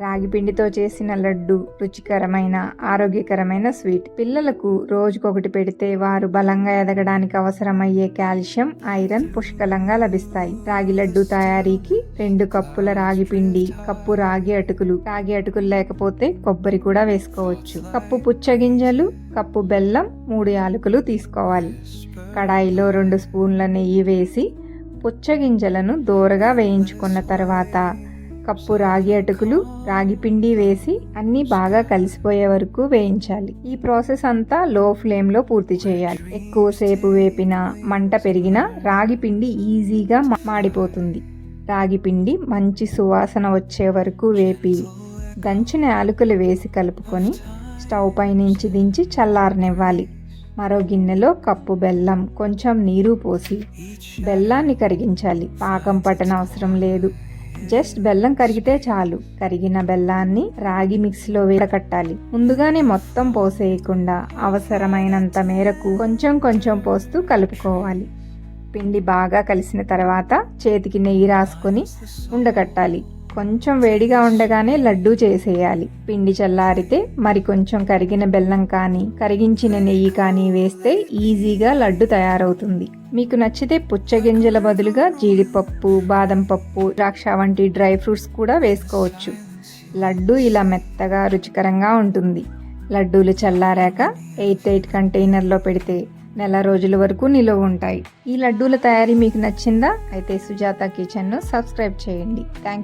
రాగిపిండితో చేసిన లడ్డు రుచికరమైన ఆరోగ్యకరమైన స్వీట్. పిల్లలకు రోజుకొకటి పెడితే వారు బలంగా ఎదగడానికి అవసరమయ్యే కాల్షియం ఐరన్ పుష్కలంగా లభిస్తాయి. రాగి లడ్డు తయారీకి రెండు కప్పుల రాగి పిండి కప్పు రాగి అటుకులు. రాగి అటుకులు లేకపోతే కొబ్బరి కూడా వేసుకోవచ్చు. కప్పు పుచ్చగింజలు కప్పు బెల్లం మూడు యాలకులు తీసుకోవాలి. కడాయిలో రెండు స్పూన్ల నెయ్యి వేసి పుచ్చగింజలను దోరగా వేయించుకున్న తర్వాత కప్పు రాగి అటుకులు రాగి పిండి వేసి అన్నీ బాగా కలిసిపోయే వరకు వేయించాలి. ఈ ప్రాసెస్ అంతా లో ఫ్లేమ్లో పూర్తి చేయాలి. ఎక్కువసేపు వేపిన మంట పెరిగిన రాగి పిండి ఈజీగా మాడిపోతుంది. రాగి పిండి మంచి సువాసన వచ్చే వరకు వేపి దంచిన యాలకులు వేసి కలుపుకొని స్టవ్ పై నుంచి దించి చల్లారనివ్వాలి. మరో గిన్నెలో కప్పు బెల్లం కొంచెం నీరు పోసి బెల్లాన్ని కరిగించాలి. పాకం పట్టన అవసరం లేదు. జస్ట్ బెల్లం కరిగితే చాలు. కరిగిన బెల్లాన్ని రాగి మిక్సీలో వేడకట్టాలి. ముందుగానే మొత్తం పోసేయకుండా అవసరమైనంత మేరకు కొంచెం కొంచెం పోస్తూ కలుపుకోవాలి. పిండి బాగా కలిసిన తర్వాత చేతికి నెయ్యి రాసుకొని ఉండకట్టాలి. కొంచెం వేడిగా ఉండగానే లడ్డూ చేసేయాలి. పిండి చల్లారితే మరి కొంచెం కరిగిన బెల్లం కానీ కరిగించిన నెయ్యి కానీ వేస్తే ఈజీగా లడ్డు తయారవుతుంది. మీకు నచ్చితే పుచ్చగింజల బదులుగా జీడిపప్పు బాదం పప్పు ద్రాక్ష వంటి డ్రై ఫ్రూట్స్ కూడా వేసుకోవచ్చు. లడ్డు ఇలా మెత్తగా రుచికరంగా ఉంటుంది. లడ్డూలు చల్లారాక ఎయిట్ ఎయిట్ కంటైనర్లో పెడితే నెల రోజుల వరకు నిలువ ఉంటాయి. ఈ లడ్డూల తయారీ మీకు నచ్చిందా? అయితే సుజాత కిచెన్ను సబ్స్క్రైబ్ చేయండి. థ్యాంక్